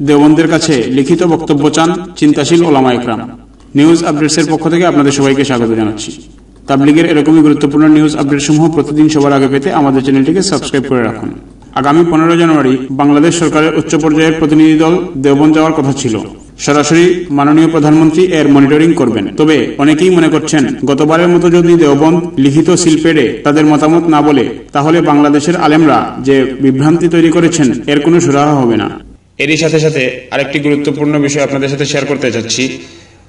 দেওবন্দের কাছে লিখিত বক্তব্য চান চিন্তাশীল ওলামা একরাম। নিউজ আপডেটসের পক্ষ থেকে আপনাদের সবাইকে স্বাগত জানাচ্ছি। তাবলিগের এরকমই গুরুত্বপূর্ণ নিউজ আপডেট সমূহ প্রতিদিন সবার আগে পেতে আমাদের চ্যানেলটিকে সাবস্ক্রাইব করে রাখুন। আগামী পনেরো জানুয়ারি বাংলাদেশ সরকারের উচ্চ পর্যায়ের প্রতিনিধি দল দেওবন যাওয়ার কথা ছিল। সরাসরি মাননীয় প্রধানমন্ত্রী এর মনিটরিং করবেন। তবে অনেকেই মনে করছেন, গতবারের মতো যদি দেওবন্দ লিখিত শিল্পেডে তাদের মতামত না বলে, তাহলে বাংলাদেশের আলেমরা যে বিভ্রান্তি তৈরি করেছেন, এর কোনো সুরাহা হবে না। এরই সাথে সাথে আরেকটি গুরুত্বপূর্ণ বিষয় আপনাদের সাথে শেয়ার করতে চাচ্ছি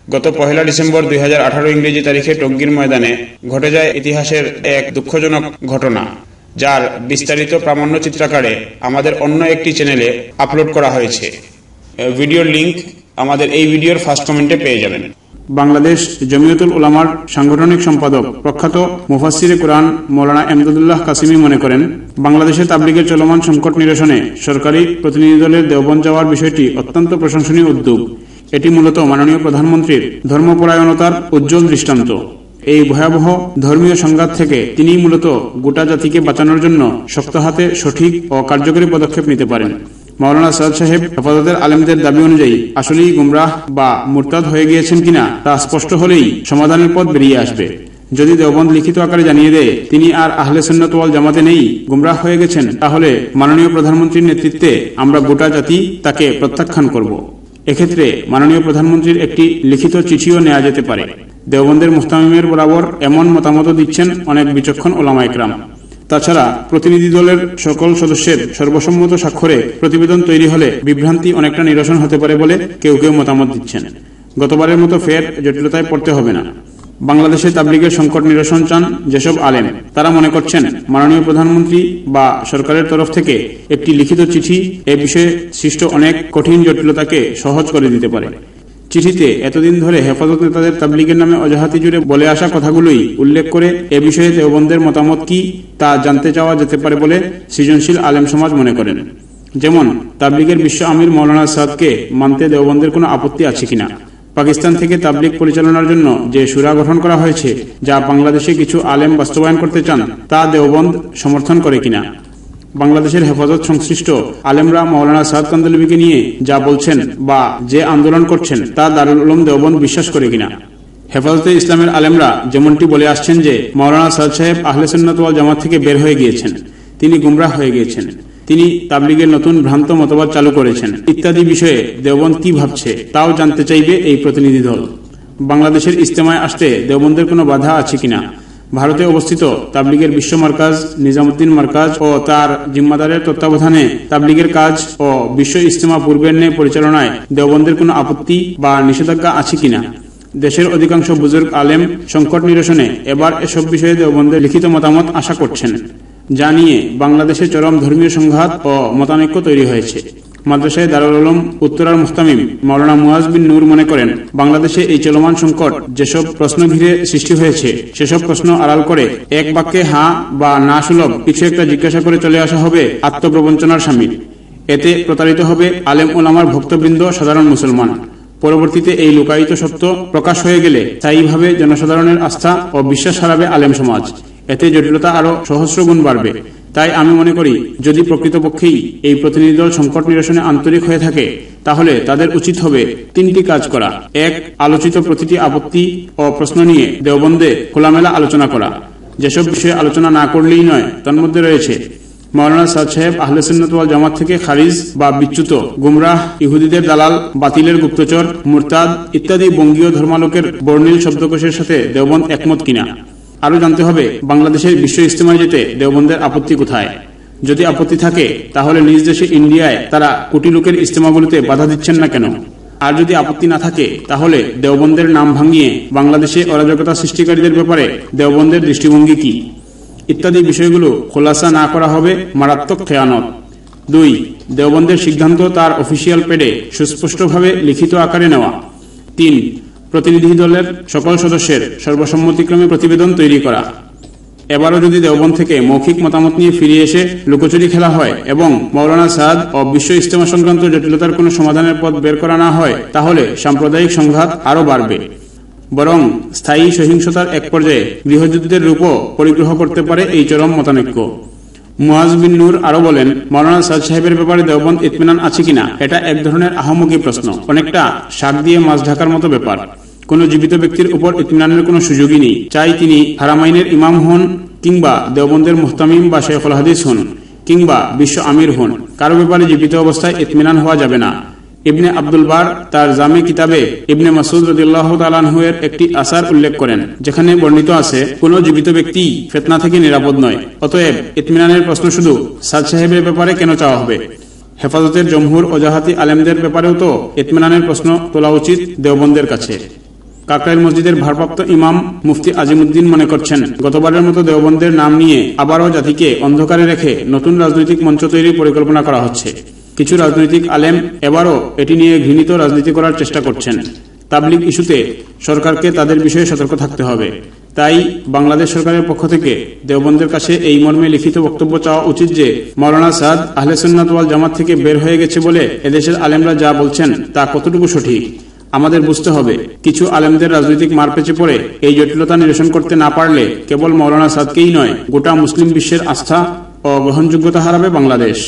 গত পহেলা ডিসেম্বর দুই হাজার আঠারো ইংরেজি তারিখে টঙ্গীর ময়দানে ঘটে যায় ইতিহাসের এক দুঃখজনক ঘটনা, যার বিস্তারিত প্রামাণ্য চিত্রাকারে আমাদের অন্য একটি চ্যানেলে আপলোড করা হয়েছে। ভিডিওর লিংক আমাদের এই ভিডিওর ফার্স্ট কমেন্টে পেয়ে যাবেন। বাংলাদেশ জমিয়তুল উলামার সাংগঠনিক সম্পাদক প্রখ্যাত মুফাসিরে কোরআন মৌলানা এমদাদুল্লাহ কাসিমি মনে করেন, বাংলাদেশে তাবলিগের চলমান সংকট নিরসনে সরকারি প্রতিনিধি দলের দেওবন যাওয়ার বিষয়টি অত্যন্ত প্রশংসনীয় উদ্যোগ। এটি মূলত মাননীয় প্রধানমন্ত্রীর ধর্মপরায়ণতার উজ্জ্বল দৃষ্টান্ত। এই ভয়াবহ ধর্মীয় সংঘাত থেকে তিনি মূলত গোটা জাতিকে বাঁচানোর জন্য শক্ত হাতে সঠিক ও কার্যকরী পদক্ষেপ নিতে পারেন। মাওলানা সৈয়দ সাহেব হেফাজতের আলেমদের দাবি অনুযায়ী আসলেই গুমরাহ বা মুরতাদ হয়ে গিয়েছেন কিনা তা স্পষ্ট হলেই সমাধানের পথ বেরিয়ে আসবে। যদি দেওবন্দ লিখিত আকারে জানিয়ে দেয়, তিনি আর আহলে সন্ন্যতওয়াল জামাতে নেই, গুমরাহ হয়ে গেছেন, তাহলে মাননীয় প্রধানমন্ত্রীর নেতৃত্বে আমরা গোটা জাতি তাকে প্রত্যাখ্যান করব। এক্ষেত্রে মাননীয় প্রধানমন্ত্রীর একটি লিখিত চিঠিও নেওয়া যেতে পারে। দেওবন্দের মুস্তামিমের বরাবর এমন মতামত দিচ্ছেন অনেক বিচক্ষণ ওলামা একরাম তাছাড়া প্রতিনিধি দলের সকল সদস্যের সর্বসম্মত স্বাক্ষরে প্রতিবেদন তৈরি হলে বিভ্রান্তি অনেকটা নিরসন হতে পারে বলে কেউ কেউ মতামত দিচ্ছেন। গতবারের মতো ফের জটিলতায় পড়তে হবে না। বাংলাদেশে তাবলিগের সংকট নিরসন চান যেসব আলেম। তারা মনে করছেন মাননীয় প্রধানমন্ত্রী বা সরকারের তরফ থেকে একটি লিখিত চিঠি এ বিষয়ে সৃষ্ট অনেক কঠিন জটিলতাকে সহজ করে দিতে পারে। চিঠিতে এতদিন ধরে হেফাজত নেতাদের তাবলিগের নামে অজাহাতি জুড়ে বলে আসা কথাগুলোই উল্লেখ করে এ বিষয়ে দেওবন্দের মতামত কি তা জানতে চাওয়া যেতে পারে বলে সৃজনশীল আলেম সমাজ মনে করেন। যেমন, তাবলিগের বিশ্ব আমির মৌলানা সাদকে মানতে দেওবন্দের কোনো আপত্তি আছে কিনা? পাকিস্তান থেকে তাবলিগ পরিচালনার জন্য যে সুরা গঠন করা হয়েছে, যা বাংলাদেশে কিছু আলেম বাস্তবায়ন করতে চান, তা দেওবন্দ সমর্থন করে কিনা? বাংলাদেশের হেফাজত সংশ্লিষ্ট আলেমরা মৌলানা সাদ কান্দলবিকে নিয়ে যা বলছেন বা যে আন্দোলন করছেন তা দারুল উলম দেওবন্দ বিশ্বাস করে কিনা। হেফাজতে ইসলামের আলেমরা যেমনটি বলে আসছেন যে মৌলানা সাদ সাহেব আহলে সন্ন্যতওয়াল জামাত থেকে বের হয়ে গিয়েছেন। তিনি গুমরাহ হয়ে গিয়েছেন। তিনি তাবলিগের নতুন ভ্রান্ত মতবাদ চালু করেছেন। ইত্যাদি বিষয়ে দেওবন্দ কি ভাবছে তাও জানতে চাইবে এই প্রতিনিধি দল। বাংলাদেশের ইস্তেমায় আসতে দেওবন্দের কোনো বাধা আছে কিনা? ভারতে অবস্থিত তাবলিগের বিশ্ব মার্কাজ নিজামুদ্দিন মার্কাজ ও তার জিম্মাদারের তত্ত্বাবধানে তাবলিগের কাজ ও বিশ্ব ইস্তেমা পূর্বের ন্যায় পরিচালনায় দেওবন্দের কোনো আপত্তি বা নিষেধাজ্ঞা আছে কিনা? দেশের অধিকাংশ বুজুর্গ আলেম সংকট নিরসনে এবার এসব বিষয়ে দেওবন্দের লিখিত মতামত আশা করছেন। যা নিয়ে বাংলাদেশে চরম ধর্মীয় সংঘাত ও মতানৈক্য তৈরি হয়েছে। মাদ্রাসায় দারুল আলম উত্তরার মুস্তামিম মৌলানা মুয়াজ বিন নূর মনে করেন, বাংলাদেশে এই চলমান সংকট যেসব প্রশ্ন ঘিরে সৃষ্টি হয়েছে, সেসব প্রশ্ন আড়াল করে এক বাক্যে হা বা না সুলভ কিছু একটা জিজ্ঞাসা করে চলে আসা হবে আত্মপ্রবঞ্চনার সামিল। এতে প্রতারিত হবে আলেম ওলামার ভক্তবৃন্দ সাধারণ মুসলমান। পরবর্তীতে এই লুকায়িত সত্য প্রকাশ হয়ে গেলে স্থায়ীভাবে জনসাধারণের আস্থা ও বিশ্বাস হারাবে আলেম সমাজ। এতে জটিলতা আরও সহস্র গুণ বাড়বে। তাই আমি মনে করি, যদি প্রকৃতপক্ষেই এই প্রতিনিধি দল সংকট নিরসনে আন্তরিক হয়ে থাকে, তাহলে তাদের উচিত হবে তিনটি কাজ করা। এক, আলোচিত প্রতিটি আপত্তি ও প্রশ্ন নিয়ে দেওবন্দে খোলামেলা আলোচনা করা। যেসব বিষয়ে আলোচনা না করলেই নয় তার মধ্যে রয়েছে মৌলানা সাদ সাহেব আহলে সুন্নতওয়াল জামাত থেকে খারিজ বা বিচ্যুত, গুমরাহ, ইহুদিদের দালাল, বাতিলের গুপ্তচর, মুরতাদ ইত্যাদি বঙ্গীয় ধর্মালোকের বর্ণিল শব্দকোষের সাথে দেওবন্দ একমত কিনা। আরও জানতে হবে, বাংলাদেশের বিশ্ব ইস্তেমায় যেতে দেওবন্দের আপত্তি কোথায়? যদি আপত্তি থাকে, তাহলে নিজ দেশে ইন্ডিয়ায় তারা কোটি লোকের ইস্তেমাগুলিতে বাধা দিচ্ছেন না কেন? আর যদি আপত্তি না থাকে, তাহলে দেওবন্দের নাম ভাঙিয়ে বাংলাদেশে অরাজকতা সৃষ্টিকারীদের ব্যাপারে দেওবন্দের দৃষ্টিভঙ্গি কি? ইত্যাদি বিষয়গুলো খোলাসা না করা হবে মারাত্মক খেয়ানত। দুই, দেওবন্দের সিদ্ধান্ত তার অফিসিয়াল পেডে সুস্পষ্টভাবে লিখিত আকারে নেওয়া। তিন প্রতিনিধি দলের সকল সদস্যের সর্বসম্মতিক্রমে প্রতিবেদন তৈরি করা। এবারও যদি দেওবন থেকে মৌখিক মতামত নিয়ে ফিরে এসে লুকোচুরি খেলা হয় এবং মৌলানা সাদ ও বিশ্ব ইস্তেমা সংক্রান্ত জটিলতার কোনো সমাধানের পথ বের করা না হয়, তাহলে সাম্প্রদায়িক সংঘাত আরও বাড়বে। বরং স্থায়ী সহিংসতার এক পর্যায়ে গৃহযুদ্ধের রূপও পরিগ্রহ করতে পারে এই চরম মতানৈক্য। মুয়াজ নূর আরও বলেন, মৌলানা সাদ সাহেবের ব্যাপারে দেওবন্দ ইতমিনান আছে কিনা? এটা এক ধরনের আহমকি প্রশ্ন। অনেকটা শাক দিয়ে মাছ ঢাকার মতো ব্যাপার। কোন জীবিত ব্যক্তির উপর ইতমিনানের কোনো সুযোগই নেই। চাই তিনি হারামাইনের ইমাম হন কিংবা দেওবন্দের মোহতামিম বা শেখুল হাদিস হন কিংবা বিশ্ব আমির হন। কারও ব্যাপারে জীবিত অবস্থায় ইতমিনান হওয়া যাবে না। ইবনে আব্দুল বার তার জামে কিতাবে ইবনে মাসুদ রদিল্লাহ তালানহুয়ের একটি আসার উল্লেখ করেন, যেখানে বর্ণিত আছে, কোন জীবিত ব্যক্তি ফেতনা থেকে নিরাপদ নয়, অতএব ইতমিনানের প্রশ্ন শুধু সাদ সাহেবের ব্যাপারে কেন চাওয়া হবে? হেফাজতের জমহুর ওজাহাতি আলেমদের ব্যাপারেও তো ইতমিনানের প্রশ্ন তোলা উচিত দেওবন্দের কাছে। কাকরাইল মসজিদের ভারপ্রাপ্ত ইমাম মুফতি আজিমুদ্দিন মনে করছেন, গতবারের মতো দেওবন্দের নাম নিয়ে আবারও জাতিকে অন্ধকারে রেখে নতুন রাজনৈতিক মঞ্চ তৈরির পরিকল্পনা করা হচ্ছে। কিছু রাজনৈতিক আলেম এবারও এটি নিয়ে ঘৃণিত রাজনীতি করার চেষ্টা করছেন। তাবলিগ ইস্যুতে সরকারকে তাদের বিষয়ে সতর্ক থাকতে হবে। তাই বাংলাদেশ সরকারের পক্ষ থেকে দেওবন্দের কাছে এই মর্মে লিখিত বক্তব্য চাওয়া উচিত যে, মৌলানা সাদ আহলে সুন্নাত জামাত থেকে বের হয়ে গেছে বলে এদেশের আলেমরা যা বলছেন তা কতটুকু সঠিক? আমাদের বুঝতে হবে, কিছু আলেমদের রাজনৈতিক মারপেচে পড়ে এই জটিলতা নিরসন করতে না পারলে কেবল মৌলানা সাদকেই নয়, গোটা মুসলিম বিশ্বের আস্থা ও গ্রহণযোগ্যতা হারাবে বাংলাদেশ।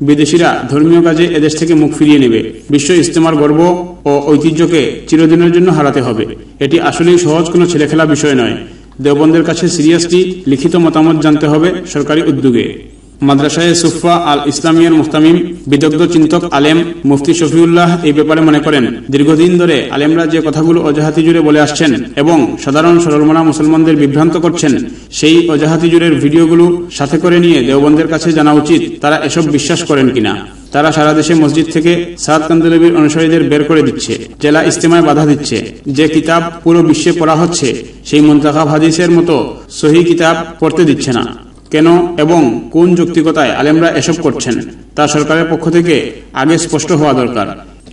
বিদেশিরা ধর্মীয় কাজে এদেশ থেকে মুখ ফিরিয়ে নেবে। বিশ্ব ইস্তেমার গর্ব ও ঐতিহ্যকে চিরদিনের জন্য হারাতে হবে। এটি আসলেই সহজ কোনো ছেলেখেলা বিষয় নয়। দেওবন্দের কাছে সিরিয়াসটি লিখিত মতামত জানতে হবে সরকারি উদ্যোগে। মাদ্রাসায় সুফা আল ইসলামিয়ার মুস্তামিম বিদগ্ধ চিন্তক আলেম মুফতি শফিউল্লাহ এই ব্যাপারে মনে করেন, দীর্ঘদিন ধরে আলেমরা যে কথাগুলো অজাহাতি জুড়ে বলে আসছেন এবং সাধারণ সরলমনা মুসলমানদের বিভ্রান্ত করছেন, সেই অজাহাতি জুড়ের ভিডিওগুলো সাথে করে নিয়ে দেওবন্দের কাছে জানা উচিত তারা এসব বিশ্বাস করেন কিনা। তারা সারা দেশে মসজিদ থেকে সাদ কান্দুলবির অনুসারীদের বের করে দিচ্ছে, জেলা ইস্তেমায় বাধা দিচ্ছে, যে কিতাব পুরো বিশ্বে পড়া হচ্ছে, সেই মুন্তাখাব হাদিসের মতো সহি কিতাব পড়তে দিচ্ছে না। কেন এবং কোন যৌক্তিকতায় আলেমরা এসব করছেন তা সরকারের পক্ষ থেকে আগে স্পষ্ট হওয়া দরকার।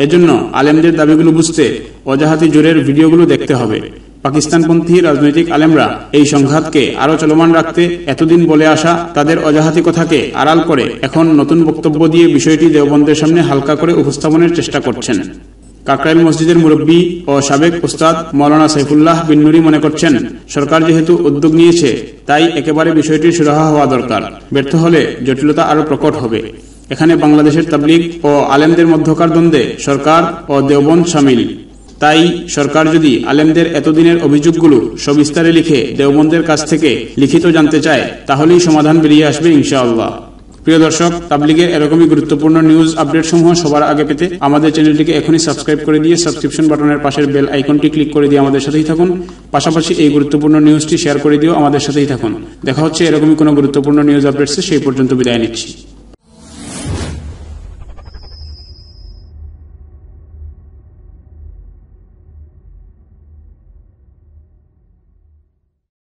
এজন্য আলেমদের দাবিগুলো বুঝতে অজাহাতি জোরের ভিডিওগুলো দেখতে হবে। পাকিস্তানপন্থী রাজনৈতিক আলেমরা এই সংঘাতকে আরও চলমান রাখতে এতদিন বলে আসা তাদের অজাহাতি কথাকে আড়াল করে এখন নতুন বক্তব্য দিয়ে বিষয়টি দেওবন্দের সামনে হালকা করে উপস্থাপনের চেষ্টা করছেন। কাকরাইল মসজিদের মুরব্বী ও সাবেক উস্তাদ মৌলানা সাইফুল্লাহ বিন নুরি মনে করছেন, সরকার যেহেতু উদ্যোগ নিয়েছে, তাই একেবারে বিষয়টি সুরাহা হওয়া দরকার। ব্যর্থ হলে জটিলতা আরও প্রকট হবে। এখানে বাংলাদেশের তাবলিগ ও আলেমদের মধ্যকার দ্বন্দ্বে সরকার ও দেওবন সামিল। তাই সরকার যদি আলেমদের এতদিনের অভিযোগগুলো সবিস্তারে লিখে দেওবন্দের কাছ থেকে লিখিত জানতে চায়, তাহলেই সমাধান বেরিয়ে আসবে ইনশাআল্লাহ। প্রিয় দর্শক তাবলিগের এরকমই গুরুত্বপূর্ণ নিউজ আপডেট সমূহ সবার আগে পেতে আমাদের চ্যানেলটিকে এখনই সাবস্ক্রাইব করে দিয়ে সাবস্ক্রিপশন বাটনের পাশের বেল আইকনটি ক্লিক করে দিয়ে আমাদের সাথেই থাকুন। পাশাপাশি এই গুরুত্বপূর্ণ নিউজটি শেয়ার করে দিয়েও আমাদের সাথেই থাকুন। দেখা হচ্ছে এরকমই কোনো গুরুত্বপূর্ণ নিউজ আপডেটসে সেই পর্যন্ত বিদায় নিচ্ছি।